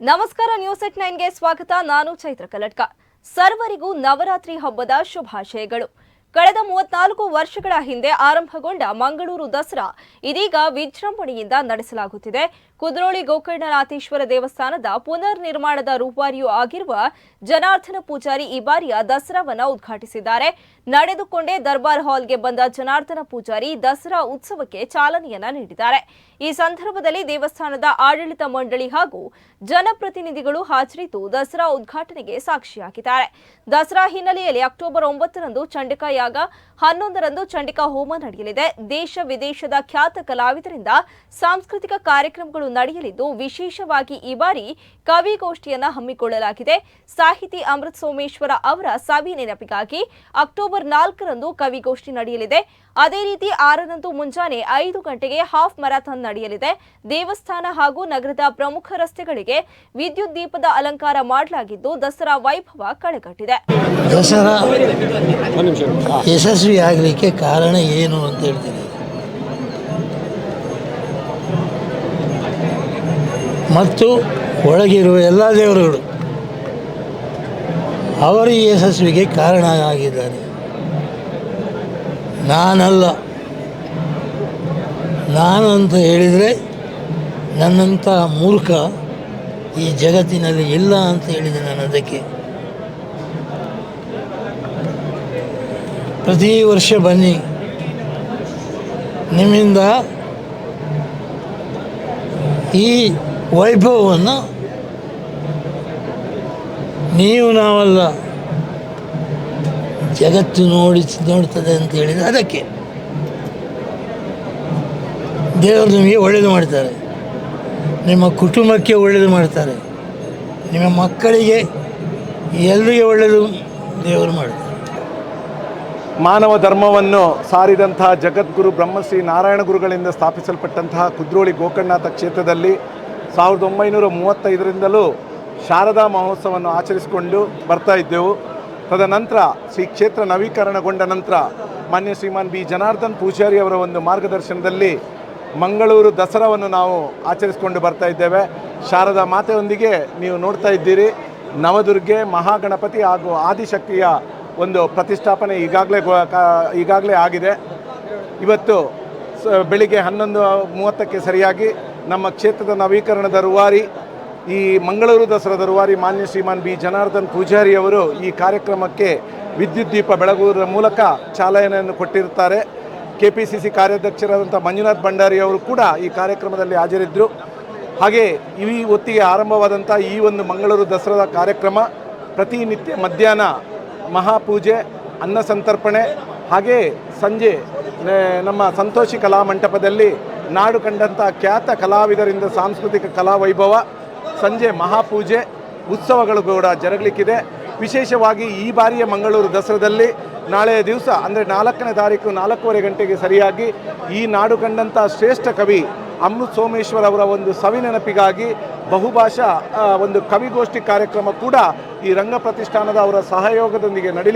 ನಮಸ್ಕಾರ ನ್ಯೂಸ್ ಎಟ್ ನೈನ್ಗೆ ಸ್ವಾಗತ. ನಾನು ಚೈತ್ರ ಕಲಟ್ಕ. ಸರ್ವರಿಗೂ ನವರಾತ್ರಿ ಹಬ್ಬದ ಶುಭಾಶಯಗಳು. ಕಳೆದ ಮೂವತ್ನಾಲ್ಕು ವರ್ಷಗಳ ಹಿಂದೆ ಆರಂಭಗೊಂಡ ಮಂಗಳೂರು ದಸರಾ ಇದೀಗ ವಿಜೃಂಭಣೆಯಿಂದ ನಡೆಸಲಾಗುತ್ತಿದೆ. ಕುದ್ರೋಳಿ ಗೋಕರ್ಣನಾಥೇಶ್ವರ ದೇವಸ್ಥಾನದ ಪುನರ್ ನಿರ್ಮಾಣದ ರೂಪಾರಿಯೂ ಆಗಿರುವ ಜನಾರ್ದನ ಪೂಜಾರಿ ಈ ಬಾರಿಯ ದಸರಾವನ್ನ ಉದ್ಘಾಟಿಸಿದ್ದಾರೆ. ನಡೆದುಕೊಂಡೇ ದರ್ಬಾರ್ ಹಾಲ್ಗೆ ಬಂದ ಜನಾರ್ದನ ಪೂಜಾರಿ ದಸರಾ ಉತ್ಸವಕ್ಕೆ ಚಾಲನೆಯನ್ನ ನೀಡಿದ್ದಾರೆ. ಈ ಸಂದರ್ಭದಲ್ಲಿ ದೇವಸ್ಥಾನದ ಆಡಳಿತ ಮಂಡಳಿ ಹಾಗೂ ಜನಪ್ರತಿನಿಧಿಗಳು ಹಾಜರಿದ್ದು ದಸರಾ ಉದ್ಘಾಟನೆಗೆ ಸಾಕ್ಷಿಯಾಗಿದ್ದಾರೆ. ದಸರಾ ಹಿನ್ನೆಲೆಯಲ್ಲಿ ಅಕ್ಟೋಬರ್ ಒಂಬತ್ತರಂದು ಚಂಡಿಕಾ ಯಾಗ ಹನ್ನೊಂದರಂದು ಚಂಡಿಕಾ ಹೋಮ ನಡೆಯಲಿದೆ. ದೇಶ ವಿದೇಶದ ಖ್ಯಾತ ಕಲಾವಿದರಿಂದ ಸಾಂಸ್ಕೃತಿಕ ಕಾರ್ಯಕ್ರಮಗಳು ನಡೆಯಲಿದ್ದು, ವಿಶೇಷವಾಗಿ ಈ ಬಾರಿ ಕವಿಗೋಷ್ಠಿಯನ್ನ ಹಮ್ಮಿಕೊಳ್ಳಲಾಗಿದೆ. ಸಾಹಿತಿ ಅಮೃತ್ ಸೋಮೇಶ್ವರ ಅವರ ಸವಿ ನೆನಪಿಗಾಗಿ ಅಕ್ಟೋಬರ್ ನಾಲ್ಕರಂದು ಕವಿಗೋಷ್ಠಿ ನಡೆಯಲಿದೆ. ಅದೇ ರೀತಿ ಆರರಂದು ಮುಂಜಾನೆ ಐದು ಗಂಟೆಗೆ ಹಾಫ್ ಮ್ಯಾರಥಾನ್ ನಡೆಯಲಿದೆ. ದೇವಸ್ಥಾನ ಹಾಗೂ ನಗರದ ಪ್ರಮುಖ ರಸ್ತೆಗಳಿಗೆ ವಿದ್ಯುತ್ ದೀಪದ ಅಲಂಕಾರ ಮಾಡಲಾಗಿದ್ದು, ದಸರಾ ವೈಭವ ಕಳೆಗಟ್ಟಿದೆ. ದಸರಾ ಯಶಸ್ವಿಯಾಗಲಿಕ್ಕೆ ಕಾರಣ ಏನು ಅಂತ ಹೇಳ್ತೀನಿ ಮತ್ತು ಒಳಗಿರುವ ಎಲ್ಲ ದೇವರುಗಳು ಅವರು ಈ ಯಶಸ್ವಿಗೆ ಕಾರಣ ಆಗಿದ್ದಾರೆ ನಾನಲ್ಲ. ನಾನು ಅಂತ ಹೇಳಿದರೆ ನನ್ನಂಥ ಮೂರ್ಖ ಈ ಜಗತ್ತಿನಲ್ಲಿ ಇಲ್ಲ ಅಂತ ಹೇಳಿದೆ ನಾನು ಅದಕ್ಕೆ. ಪ್ರತಿ ವರ್ಷ ಬನ್ನಿ. ನಿಮ್ಮಿಂದ ಈ ವೈಭವವನ್ನು ನೀವು ನಾವಲ್ಲ ಜಗತ್ತು ನೋಡಿ ನೋಡ್ತದೆ ಅಂತ ಹೇಳಿದ ಅದಕ್ಕೆ. ದೇವರು ನಿಮಗೆ ಒಳ್ಳೇದು ಮಾಡ್ತಾರೆ. ನಿಮ್ಮ ಕುಟುಂಬಕ್ಕೆ ಒಳ್ಳೇದು ಮಾಡ್ತಾರೆ. ನಿಮ್ಮ ಮಕ್ಕಳಿಗೆ ಎಲ್ಲರಿಗೆ ಒಳ್ಳೆಯದು ದೇವರು ಮಾಡ್ತಾರೆ. ಮಾನವ ಧರ್ಮವನ್ನು ಸಾರಿದಂತಹ ಜಗದ್ಗುರು ಬ್ರಹ್ಮಶ್ರೀ ನಾರಾಯಣ ಗುರುಗಳಿಂದ ಸ್ಥಾಪಿಸಲ್ಪಟ್ಟಂತಹ ಕುದ್ರೋಳಿ ಗೋಕರ್ಣನಾಥ ಕ್ಷೇತ್ರದಲ್ಲಿ ಸಾವಿರದ ಒಂಬೈನೂರ ಮೂವತ್ತೈದರಿಂದಲೂ ಶಾರದಾ ಮಹೋತ್ಸವವನ್ನು ಆಚರಿಸಿಕೊಂಡು ಬರ್ತಾ ಇದ್ದೆವು. ತದನಂತರ ಶ್ರೀ ಕ್ಷೇತ್ರ ನವೀಕರಣಗೊಂಡ ನಂತರ ಮಾನ್ಯ ಶ್ರೀಮಾನ್ ಬಿ. ಜನಾರ್ದನ್ ಪೂಜಾರಿ ಅವರ ಒಂದು ಮಾರ್ಗದರ್ಶನದಲ್ಲಿ ಮಂಗಳೂರು ದಸರಾವನ್ನು ನಾವು ಆಚರಿಸಿಕೊಂಡು ಬರ್ತಾ ಇದ್ದೇವೆ. ಶಾರದಾ ಮಾತೆಯೊಂದಿಗೆ ನೀವು ನೋಡ್ತಾ ಇದ್ದೀರಿ. ನವದುರ್ಗೆ ಮಹಾಗಣಪತಿ ಹಾಗೂ ಆದಿಶಕ್ತಿಯ ಒಂದು ಪ್ರತಿಷ್ಠಾಪನೆ ಈಗಾಗಲೇ ಈಗಾಗಲೇ ಆಗಿದೆ. ಇವತ್ತು ಬೆಳಿಗ್ಗೆ ಹನ್ನೊಂದು ಮೂವತ್ತಕ್ಕೆ ಸರಿಯಾಗಿ ನಮ್ಮ ಕ್ಷೇತ್ರದ ನವೀಕರಣದ ರೂವಾರಿ ಈ ಮಂಗಳೂರು ದಸರಾ ರೂವಾರಿ ಮಾನ್ಯ ಶ್ರೀಮಾನ್ ಬಿ. ಜನಾರ್ದನ್ ಪೂಜಾರಿ ಅವರು ಈ ಕಾರ್ಯಕ್ರಮಕ್ಕೆ ವಿದ್ಯುತ್ ದೀಪ ಬೆಳಗುವುದರ ಮೂಲಕ ಚಾಲನೆಯನ್ನು ಕೊಟ್ಟಿರುತ್ತಾರೆ. ಕೆ ಪಿ ಸಿ ಸಿ ಕಾರ್ಯಾಧ್ಯಕ್ಷರಾದಂಥ ಮಂಜುನಾಥ್ ಭಂಡಾರಿ ಅವರು ಕೂಡ ಈ ಕಾರ್ಯಕ್ರಮದಲ್ಲಿ ಹಾಜರಿದ್ದರು. ಹಾಗೆ ಈ ಹೊತ್ತಿಗೆ ಆರಂಭವಾದಂಥ ಈ ಒಂದು ಮಂಗಳೂರು ದಸರಾದ ಕಾರ್ಯಕ್ರಮ ಪ್ರತಿನಿತ್ಯ ಮಧ್ಯಾಹ್ನ ಮಹಾಪೂಜೆ, ಅನ್ನ ಸಂತರ್ಪಣೆ, ಹಾಗೆ ಸಂಜೆ ನಮ್ಮ ಸಂತೋಷಿ ಕಲಾ ಮಂಟಪದಲ್ಲಿ ನಾಡು ಕಂಡಂಥ ಖ್ಯಾತ ಕಲಾವಿದರಿಂದ ಸಾಂಸ್ಕೃತಿಕ ಕಲಾ ವೈಭವ, ಸಂಜೆ ಮಹಾಪೂಜೆ, ಉತ್ಸವಗಳು ಕೂಡ ಜರಗಲಿಕ್ಕಿದೆ. ವಿಶೇಷವಾಗಿ ಈ ಬಾರಿಯ ಮಂಗಳೂರು ದಸರಾದಲ್ಲಿ ನಾಳೆಯ ದಿವಸ, ಅಂದರೆ ನಾಲ್ಕನೇ ತಾರೀಕು ನಾಲ್ಕೂವರೆ ಗಂಟೆಗೆ ಸರಿಯಾಗಿ ಈ ನಾಡು ಕಂಡಂಥ ಶ್ರೇಷ್ಠ ಕವಿ ಅಮೃತ್ ಸೋಮೇಶ್ವರ್ ಅವರ ಒಂದು ಸವಿ ನೆನಪಿಗಾಗಿ ಬಹುಭಾಷಾ ಒಂದು ಕವಿಗೋಷ್ಠಿ ಕಾರ್ಯಕ್ರಮ ಕೂಡ ಈ ರಂಗ ಪ್ರತಿಷ್ಠಾನದ ಅವರ ಸಹಯೋಗದೊಂದಿಗೆ ನಡೀಲಿ